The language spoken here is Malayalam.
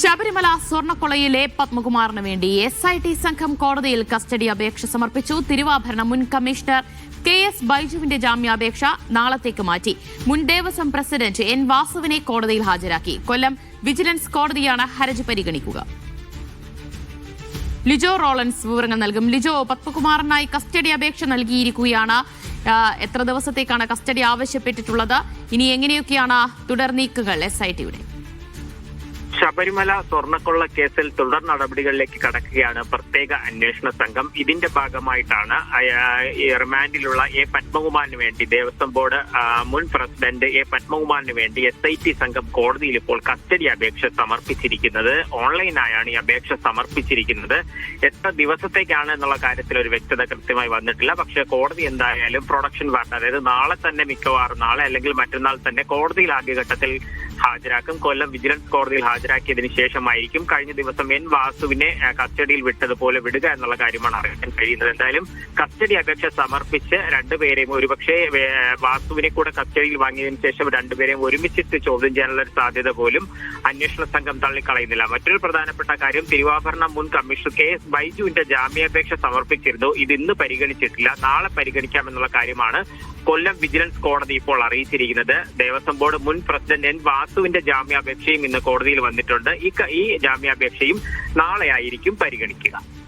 ശബരിമല സ്വർണക്കൊളയിലെ പത്മകുമാറിന് വേണ്ടി എസ് ഐ ടി സംഘം കോടതിയിൽ കസ്റ്റഡി അപേക്ഷ സമർപ്പിച്ചു. തിരുവാഭരണ മുൻ കമ്മീഷണർ കെ എസ് ബൈജുവിന്റെ ജാമ്യാപേക്ഷ നാളത്തേക്ക് മാറ്റി. മുൻ ദേവസ്വം പ്രസിഡന്റ് എൻ വാസുവിനെ കോടതിയിൽ ഹാജരാക്കി. കൊല്ലം വിജിലൻസ് കോടതിയാണ് ഹർജി പരിഗണിക്കുക. ലിജോ റോളൻസ് വിവരങ്ങൾ നൽകും. ലിജോ പത്മകുമാറിനായി കസ്റ്റഡി അപേക്ഷ നൽകിയിരിക്കുകയാണ്. എത്ര ദിവസത്തേക്കാണ് കസ്റ്റഡി ആവശ്യപ്പെട്ടിട്ടുള്ളത്? ഇനി എങ്ങനെയൊക്കെയാണ് തുടർ നീക്കുകൾ എസ് ഐ ടിയുടെ ശബരിമല സ്വർണക്കൊള്ള കേസിൽ തുടർ നടപടികളിലേക്ക് കടക്കുകയാണ് പ്രത്യേക അന്വേഷണ സംഘം. ഇതിന്റെ ഭാഗമായിട്ടാണ് റിമാൻഡിലുള്ള എ പത്മകുമാറിന് വേണ്ടി ദേവസ്വം ബോർഡ് മുൻ പ്രസിഡന്റ് എ പത്മകുമാറിന് വേണ്ടി എസ് ഐ ടി സംഘം കോടതിയിൽ ഇപ്പോൾ കസ്റ്റഡി അപേക്ഷ സമർപ്പിച്ചിരിക്കുന്നത്. ഓൺലൈനായാണ് ഈ അപേക്ഷ സമർപ്പിച്ചിരിക്കുന്നത്. എത്ര ദിവസത്തേക്കാണ് എന്നുള്ള കാര്യത്തിൽ ഒരു വ്യക്തത കൃത്യമായി വന്നിട്ടില്ല. പക്ഷേ കോടതി എന്തായാലും പ്രൊഡക്ഷൻ വാർഡ് അതായത് നാളെ തന്നെ മിക്കവാറും നാളെ അല്ലെങ്കിൽ മറ്റന്നാൾ തന്നെ കോടതിയിൽ ആദ്യഘട്ടത്തിൽ ഹാജരാക്കും. കൊല്ലം വിജിലൻസ് കോടതിയിൽ ഹാജരാക്കിയതിനു ശേഷമായിരിക്കും കഴിഞ്ഞ ദിവസം എൻ വാസുവിനെ കസ്റ്റഡിയിൽ വിട്ടതുപോലെ വിടുക എന്നുള്ള കാര്യമാണ് അറിയാൻ കഴിയുന്നത്. എന്തായാലും കസ്റ്റഡി അപേക്ഷ സമർപ്പിച്ച് രണ്ടുപേരെയും ഒരുപക്ഷെ വാസുവിനെ കൂടെ കസ്റ്റഡിയിൽ വാങ്ങിയതിനു ശേഷം രണ്ടുപേരെയും ഒരുമിച്ചിട്ട് ചോദ്യം ചെയ്യാനുള്ള ഒരു സാധ്യത പോലും അന്വേഷണ സംഘം തള്ളിക്കളയുന്നില്ല. മറ്റൊരു പ്രധാനപ്പെട്ട കാര്യം തിരുവാഭരണം മുൻ കമ്മീഷണർ കെ എസ് ബൈജുവിന്റെ ജാമ്യാപേക്ഷ സമർപ്പിച്ചിരുന്നു. ഇത് ഇന്ന് പരിഗണിച്ചിട്ടില്ല. നാളെ പരിഗണിക്കാമെന്നുള്ള കാര്യമാണ് കൊല്ലം വിജിലൻസ് കോടതി ഇപ്പോൾ അറിയിച്ചിരിക്കുന്നത്. ദേവസ്വം ബോർഡ് മുൻ പ്രസിഡന്റ് എൻ വാസുവിന്റെ ജാമ്യാപേക്ഷയും ഇന്ന് കോടതിയിൽ വന്നിട്ടുണ്ട്. ഈ ക- ഈ ജാമ്യാപേക്ഷയും നാളെയായിരിക്കും പരിഗണിക്കുക.